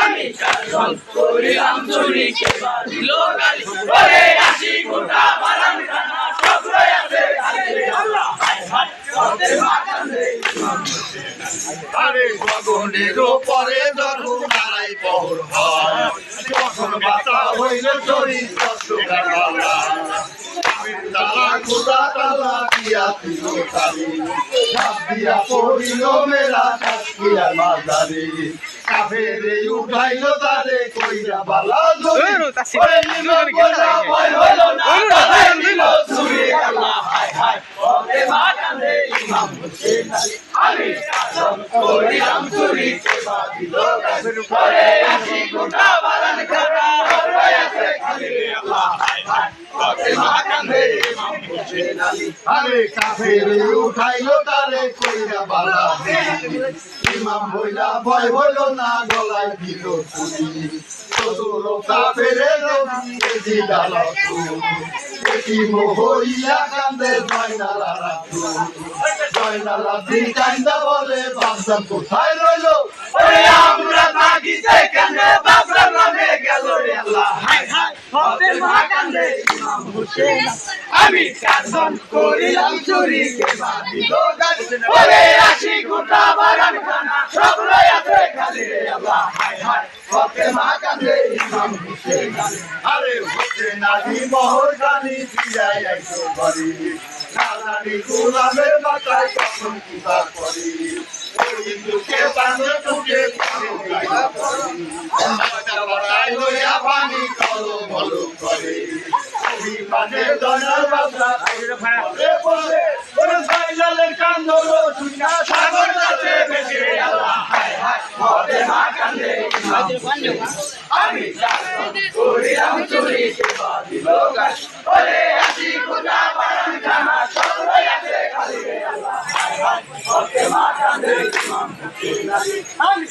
আমি কাজন করিলাম চুরি হায় বাতা হইল শরীর কষ্ট কাটালা তালা খোদা তালা দিয়া দিল তালি ঝাঁপ দিয়া পড়িল মেরা কাকিয়া মাজারে কাফেরে উঠাইল তারে কইরা বালা ধরে ওরে নিল ভয় হইল না তাদের নিল চুরি আল্লাহ হায় হায় ওরে মা ইমাম হোসেন আমি কাজল করিলাম চুরি কে বাদিল ওরে আসি গোটা বারান খাটা রয়েছে খালি আল্লাহ হায় হায় ওরে মা কান্দে ইমাম হোসেন আলী আরে কাফেরে উঠাইলো তারে কইরা বালা ইমাম হইলা, ভয় হইল না, গলায় দিল চুরি চতুর কাফেরে রবিয়ে দিলাল এটি মোহইয়া কান্দে জয়নালা রাখু জয়নালা দিন কান্দা বলে বাদশা কোথায় রইল? ওরে আমরা থাকি যেখানে বাদশা নামে গেল রে আল্লাহ। হায় হায় হবে মা কান্দে ইমাম হোসেন। আমি কাজন করিলাম চুরি ওরে আসি গোটা বাগান খানা, সব রয়াতে খালি রে আল্লাহ। হায় হায় হবে মা কান্দে ইমাম হোসেন আরে হোসেন আলী মোহর গানি ফিরাই আইসো বাড়ি। নালানি গোলামের মাথায় কখন কিবা করি ওই বাঁধে টুকে পানি কলো বলো করে। অভিমানে দনার বাসা বলে বলে ওরে ফাইনালের কান্দ শুনা সাগর কাছে বেশি আল্লাহ হায় হায় হবে মা কান্দে আমি করিলাম চুরি সেবা দিল গাছ ওরে আসি খুদা বারান খানা সবাই আছে খালি মা কান্দে। আমি